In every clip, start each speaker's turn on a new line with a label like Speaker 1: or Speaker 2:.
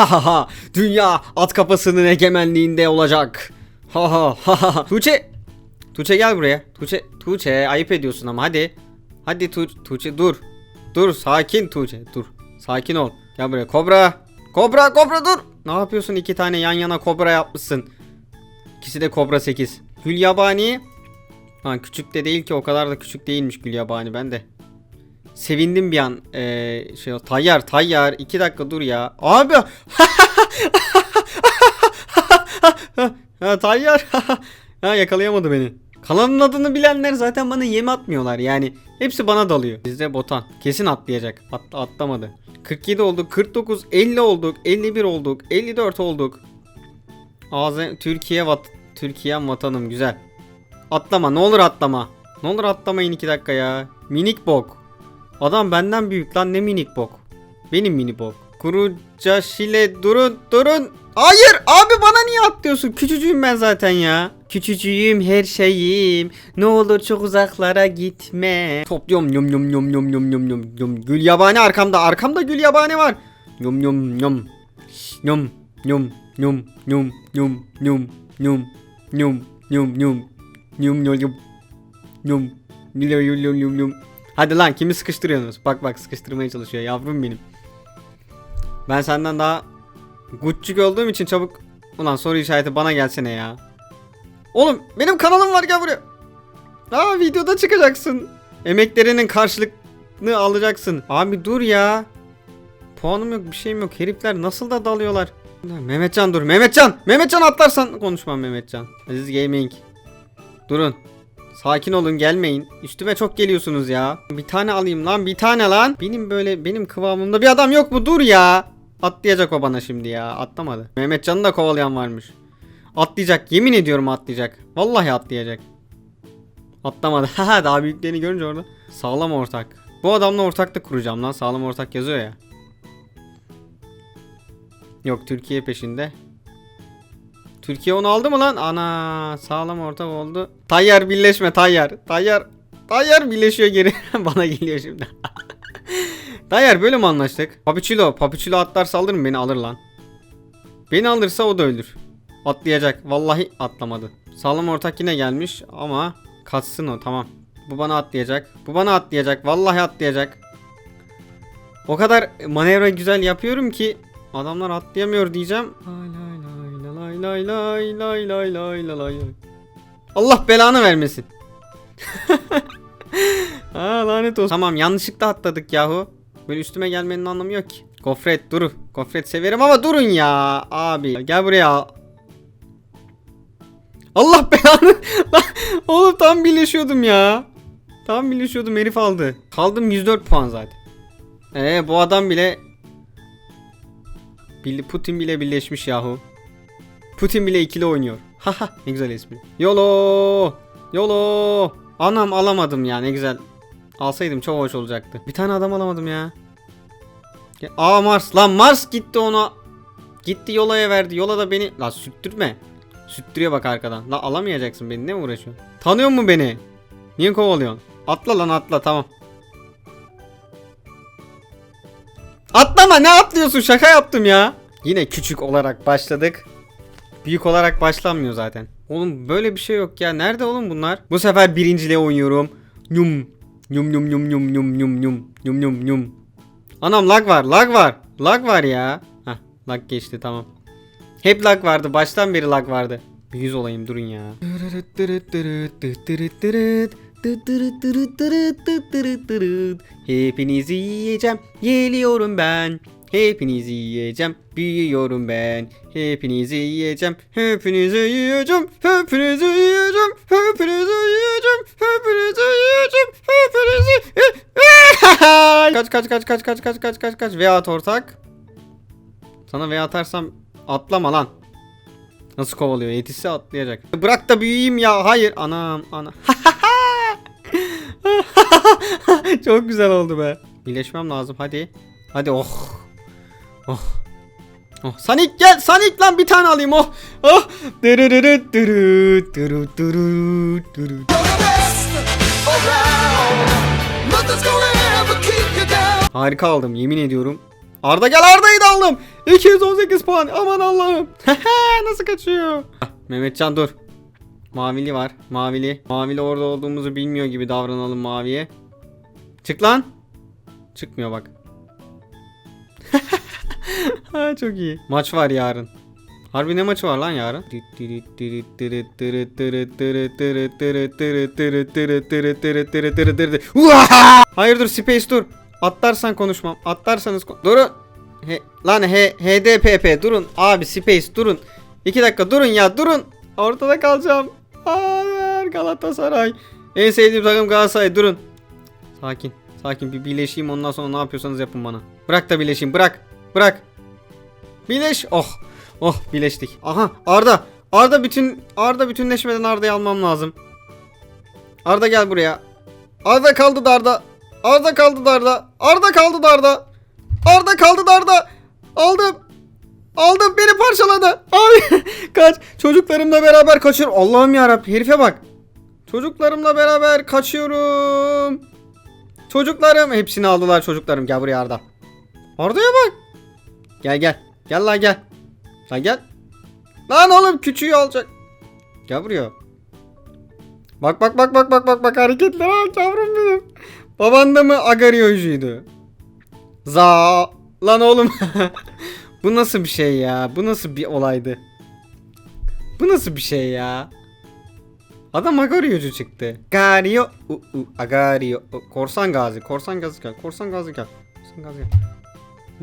Speaker 1: Ha ha ha. Dünya at kafasının egemenliğinde olacak. Ha ha ha ha. Tuğçe. Tuğçe gel buraya. Tuğçe. Tuğçe ayıp ediyorsun ama hadi. Hadi Tu Tuğçe dur. Dur sakin Tuğçe dur. Sakin ol. Gel buraya kobra. Kobra kobra dur. Ne yapıyorsun iki tane yan yana kobra yapmışsın. İkisi de kobra 8. Gül yabani. Ha küçük de değil ki o kadar da küçük değilmiş gül yabani ben de. Sevindim bir an. Ee, şey tayyar tayyar 2 dakika dur ya. Abi. ha, tayyar. ha, yakalayamadı beni. Kanalın adını bilenler zaten bana yem atmıyorlar yani. Hepsi bana dalıyor. Bizde botan. Kesin atlayacak. At, atlamadı. 47 olduk, 49, 50 olduk, 51 olduk, 54 olduk. Ağzı Türkiye vat Türkiye'm vatanım güzel. Atlama ne olur atlama. Ne olur atlamayın 2 dakika ya. Minik bok. Adam benden büyük lan ne minik bok. Benim mini bok. Kuruca şile durun durun. Hayır abi bana niye atlıyorsun? Küçücüğüm ben zaten ya. Küçücüğüm her şeyim. Ne olur çok uzaklara gitme. Topluyorum yum yum yum yum yum yum yum yum. Gül yabani arkamda. Arkamda gül yabani var. Yum yum yum. Yum yum yum yum yum yum yum yum yum yum yum yum yum yum yum yum yum Hadi lan kimi sıkıştırıyorsunuz? Bak bak sıkıştırmaya çalışıyor yavrum benim. Ben senden daha guccuk olduğum için çabuk Ulan soru işareti bana gelsene ya. Oğlum benim kanalım var gel buraya. Aa videoda çıkacaksın. Emeklerinin karşılığını alacaksın. Abi dur ya. Puanım yok bir şeyim yok. Herifler nasıl da dalıyorlar. Mehmetcan dur. Mehmetcan. Mehmetcan atlarsan konuşmam Mehmetcan. Aziz Gaming. Durun. Sakin olun gelmeyin. Üstüme çok geliyorsunuz ya. Bir tane alayım lan bir tane lan. Benim böyle benim kıvamımda bir adam yok mu? Dur ya. Atlayacak o bana şimdi ya. Atlamadı. Mehmetcan'ı da kovalayan varmış. Atlayacak. Yemin ediyorum atlayacak. Vallahi atlayacak. Atlamadı. Haha daha büyüklerini görünce orada. Sağlam ortak. Bu adamla ortaklık kuracağım lan. Sağlam ortak yazıyor ya. Yok Türkiye peşinde. Türkiye onu aldı mı lan? Ana sağlam ortak oldu. Tayyar birleşme Tayyar. Tayyar. Tayyar birleşiyor geri. Bana geliyor şimdi. Tayyar böyle mi anlaştık? Papiçilo. Papiçilo atlar saldırır mı? Beni alır lan. Beni alırsa o da ölür. Atlayacak. Vallahi atlamadı. Sağlam ortak yine gelmiş ama kaçsın o tamam. Bu bana atlayacak. Bu bana atlayacak. Vallahi atlayacak. O kadar manevra güzel yapıyorum ki adamlar atlayamıyor diyeceğim. Lay lay lay lay lay lay lay lay. Allah belanı vermesin. ha lanet olsun. Tamam yanlışlıkla atladık yahu. Böyle üstüme gelmenin anlamı yok ki. Gofret dur. Gofret severim ama durun ya abi. Gel buraya. Allah belanı. Oğlum tam birleşiyordum ya. Tam birleşiyordum herif aldı. Kaldım 104 puan zaten. Ee bu adam bile Putin bile birleşmiş yahu. Putin bile ikili oynuyor. Haha ne güzel espri. Yolo! Yolo! Anam alamadım ya ne güzel. Alsaydım çok hoş olacaktı. Bir tane adam alamadım ya. Ya- Aa Mars lan Mars gitti ona. Gitti yolaya verdi. Yola da beni la süttürme. Süttürüyor bak arkadan. La alamayacaksın beni ne uğraşıyorsun? Tanıyor mu beni? Niye kovalıyorsun? Atla lan atla tamam. Atlama ne atlıyorsun şaka yaptım ya. Yine küçük olarak başladık. Büyük olarak başlanmıyor zaten. Oğlum böyle bir şey yok ya. Nerede oğlum bunlar? Bu sefer birinciliğe oynuyorum. Yum. Yum yum yum yum yum yum yum yum yum yum. Anam lag var lag var. Lag var ya. Hah lag geçti tamam. Hep lag vardı. Baştan beri lag vardı. Bir yüz olayım durun ya. Hepinizi yiyeceğim. Geliyorum ben. Hepinizi yiyeceğim. Büyüyorum ben. Hepinizi yiyeceğim. Hepinizi yiyeceğim. Hepinizi yiyeceğim. Hepinizi yiyeceğim. Hepinizi yiyeceğim. Hepinizi Kaç kaç kaç kaç kaç kaç kaç kaç kaç ve at ortak. Sana ve atarsam atlama lan. Nasıl kovalıyor? Yetişse atlayacak. Bırak da büyüyeyim ya. Hayır. Anam ana. Çok güzel oldu be. Birleşmem lazım hadi. Hadi oh. Oh. Oh. Sonic gel. Sonic lan bir tane alayım oh. Oh. Dırırırı dırı dırı dırı dırı. Harika aldım yemin ediyorum. Arda gel Arda'yı da aldım. 218 puan. Aman Allah'ım. Nasıl kaçıyor? Ah, Mehmetcan dur. Mavili var. Mavili. Mavili orada olduğumuzu bilmiyor gibi davranalım maviye. Çık lan. Çıkmıyor bak. ha, çok iyi. Maç var yarın. Harbi ne maçı var lan yarın? Uaha! Hayır dur Space dur. Atlarsan konuşmam. Atlarsanız kon- durun. He, lan he, HDPP durun. Abi Space durun. İki dakika durun ya durun. Ortada kalacağım. Hayır Galatasaray. En sevdiğim takım Galatasaray durun. Sakin. Sakin bir birleşeyim ondan sonra ne yapıyorsanız yapın bana. Bırak da birleşeyim bırak. Bırak. Birleş. Oh. Oh birleştik. Aha Arda. Arda bütün Arda bütünleşmeden Arda'yı almam lazım. Arda gel buraya. Arda kaldı darda. Arda kaldı darda. Arda kaldı darda. Arda kaldı darda. Aldım. Aldım beni parçaladı. Abi kaç. Çocuklarımla beraber kaçır. Allah'ım ya herife bak. Çocuklarımla beraber kaçıyorum. Çocuklarım hepsini aldılar çocuklarım. Gel buraya Arda. Arda'ya bak. Gel gel. Gel lan gel. Lan gel. Lan oğlum küçüğü alacak. Gel buraya. Bak bak bak bak bak bak bak hareketler ha yavrum benim. Baban da mı agariyojuydu? Za lan oğlum. Bu nasıl bir şey ya? Bu nasıl bir olaydı? Bu nasıl bir şey ya? Adam agariyocu çıktı. Gario, u, u, agario. U, Korsan gazi, korsan gazi gel. Korsan gazi gel. Korsan gazi gel.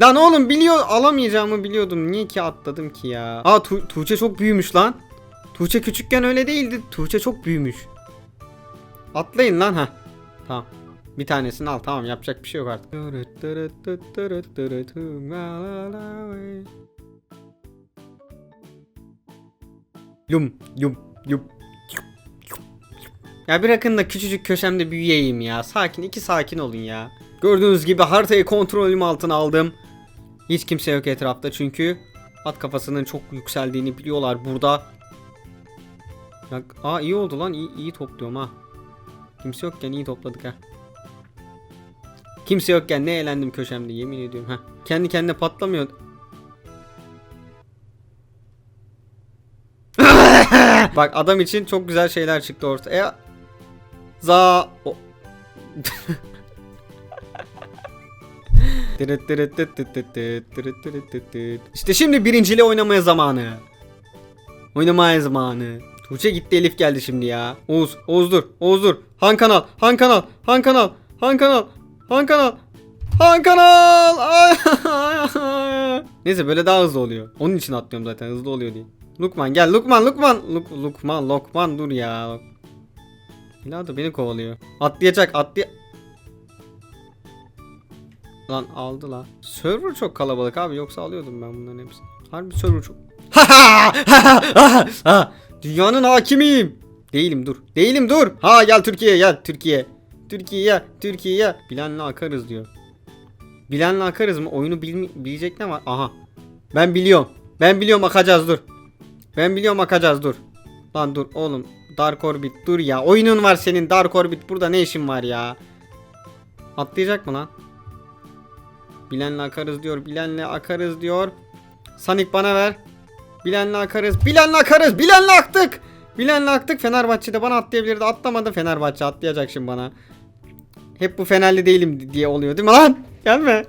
Speaker 1: Lan oğlum biliyor alamayacağımı biliyordum. Niye ki atladım ki ya? Aa Tu- Tuğçe çok büyümüş lan. Tuğçe küçükken öyle değildi. Tuğçe çok büyümüş. Atlayın lan ha. Tamam. Bir tanesini al tamam yapacak bir şey yok artık. Yum yum yum. Ya bırakın da küçücük köşemde büyüyeyim ya. Sakin iki sakin olun ya. Gördüğünüz gibi haritayı kontrolüm altına aldım. Hiç kimse yok etrafta çünkü at kafasının çok yükseldiğini biliyorlar burada. Ya, aa iyi oldu lan iyi, iyi topluyorum ha. Kimse yokken iyi topladık ha. Kimse yokken ne eğlendim köşemde yemin ediyorum ha. Kendi kendine patlamıyor. Bak adam için çok güzel şeyler çıktı ortaya. Za o- İşte şimdi birinciliği oynamaya zamanı. Oynamaya zamanı. Tuğçe gitti Elif geldi şimdi ya. Oğuz, Oğuz dur, Oğuz dur. Han kanal, Han kanal, Han kanal, Han kanal, Han kanal. Han kanal. Neyse böyle daha hızlı oluyor. Onun için atlıyorum zaten hızlı oluyor diye. Lukman gel Lukman Lukman. Luk, Lukman Lokman dur ya. İla da beni kovalıyor. Atlayacak atlay... Lan aldı lan. Server çok kalabalık abi yoksa alıyordum ben bunların hepsini. Harbi server çok... Dünyanın hakimiyim. Değilim dur. Değilim dur. Ha gel Türkiye gel Türkiye. Türkiye Türkiye. Bilenle akarız diyor. Bilenle akarız mı? Oyunu bilmi- bilecek ne var? Aha. Ben biliyorum. Ben biliyorum akacağız dur. Ben biliyorum akacağız dur. Lan dur oğlum. Dark Orbit dur ya. Oyunun var senin Dark Orbit. Burada ne işin var ya? Atlayacak mı lan? Bilenle akarız diyor. Bilenle akarız diyor. Sonic bana ver. Bilenle akarız. Bilenle akarız. Bilenle aktık. Bilenle aktık. Fenerbahçe de bana atlayabilirdi. Atlamadı. Fenerbahçe atlayacak şimdi bana. Hep bu Fenerli değilim diye oluyor değil mi lan? Gelme.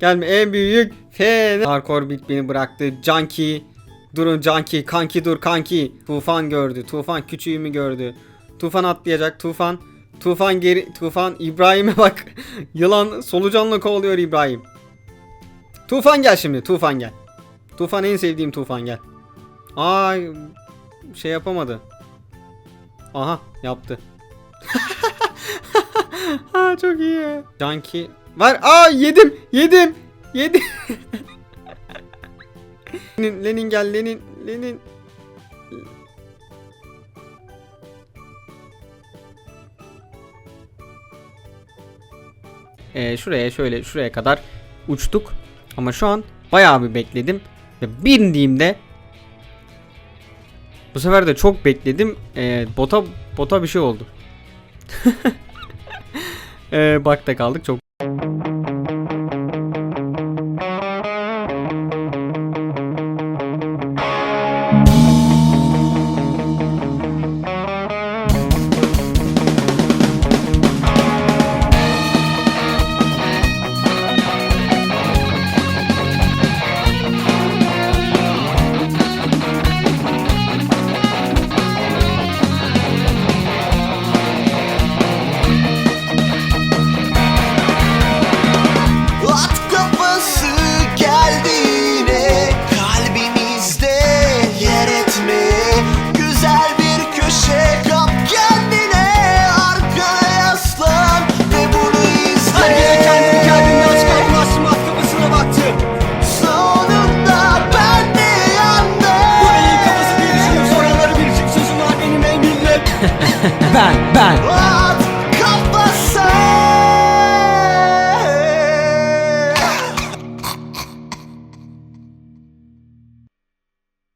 Speaker 1: Gelme en büyük Fener. Dark Orbit beni bıraktı. Junkie. Durun Junkie. Kanki dur kanki. Tufan gördü. Tufan küçüğümü gördü. Tufan atlayacak. Tufan. Tufan geri. Tufan İbrahim'e bak. Yılan solucanla kovalıyor İbrahim. Tufan gel şimdi. Tufan gel. Tufan en sevdiğim Tufan gel. Ay şey yapamadı. Aha yaptı. ha çok iyi. Junkie var. Aa yedim. Yedim. Yedim. Lenin, Lenin gel Lenin. Lenin. Ee, şuraya şöyle şuraya kadar uçtuk. Ama şu an bayağı bir bekledim. Ve bindiğimde bu sefer de çok bekledim. Ee, bota bota bir şey oldu. ee, bakta kaldık çok